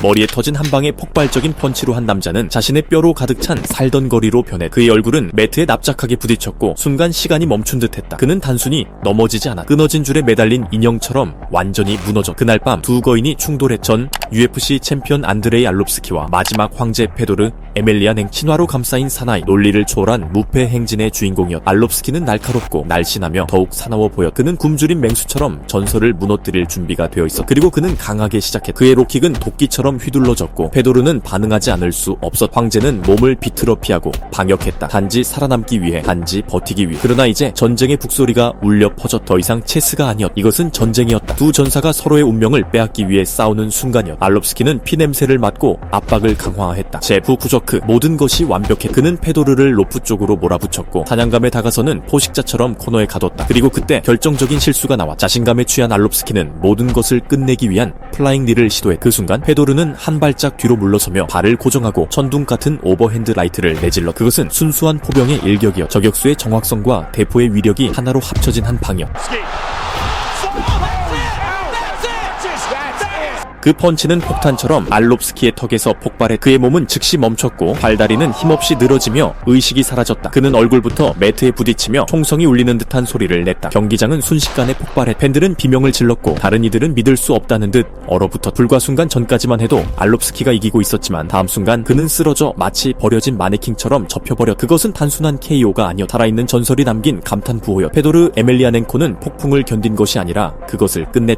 머리에 터진 한 방의 폭발적인 펀치로 한 남자는 자신의 뼈로 가득 찬 살던 거리로 변해 그의 얼굴은 매트에 납작하게 부딪혔고 순간 시간이 멈춘 듯했다. 그는 단순히 넘어지지 않아 끊어진 줄에 매달린 인형처럼 완전히 무너져. 그날 밤 두 거인이 충돌했 전 UFC 챔피언 안드레이 알롭스키와 마지막 황제 페도르 에멜리아 냉 친화로 감싸인 사나이 논리를 초월한 무패 행진의 주인공이었. 알롭스키는 날카롭고 날씬하며 더욱 사나워 보였. 그는 굶주린 맹수처럼 전설을 무너뜨릴 준비가 되어 있어. 그리고 그는 강하게 시작했. 그의 로킥은 도끼처럼 휘둘러졌고 페도르는 반응하지 않을 수 없었. 황제는 몸을 비틀어 피하고 방역했다. 단지 살아남기 위해, 단지 버티기 위해. 그러나 이제 전쟁의 북소리가 울려 퍼졌. 더 이상 체스가 아니었. 이것은 전쟁이었다. 두 전사가 서로의 운명을 빼앗기 위해 싸우는 순간이었. 알롭스키는 피냄새를 맡고 압박을 강화했다. 제프 부 저크 모든 것이 완벽해. 그는 페도르를 로프 쪽으로 몰아붙였고 사냥감에 다가서는 포식자처럼 코너에 가뒀다. 그리고 그때 결정적인 실수가 나와 자신감에 취한 알롭스키는 모든 것을 끝내기 위한 플라잉 니를 시도해 그 순간 페도르는 한 발짝 뒤로 물러서며 발을 고정하고 천둥 같은 오버핸드 라이트를 내질러 그것은 순수한 포병의 일격이었. 저격수의 정확성과 대포의 위력이 하나로 합쳐진 한 방이었. 그 펀치는 폭탄처럼 알롭스키의 턱에서 폭발해 그의 몸은 즉시 멈췄고 발다리는 힘없이 늘어지며 의식이 사라졌다. 그는 얼굴부터 매트에 부딪히며 총성이 울리는 듯한 소리를 냈다. 경기장은 순식간에 폭발해 팬들은 비명을 질렀고 다른 이들은 믿을 수 없다는 듯 얼어붙어 불과 순간 전까지만 해도 알롭스키가 이기고 있었지만 다음 순간 그는 쓰러져 마치 버려진 마네킹처럼 접혀버려 그것은 단순한 KO가 아니었 살아있는 전설이 남긴 감탄 부호였. 페도르 에멜리아넨코는 폭풍을 견딘 것이 아니라 그것을 끝냈다.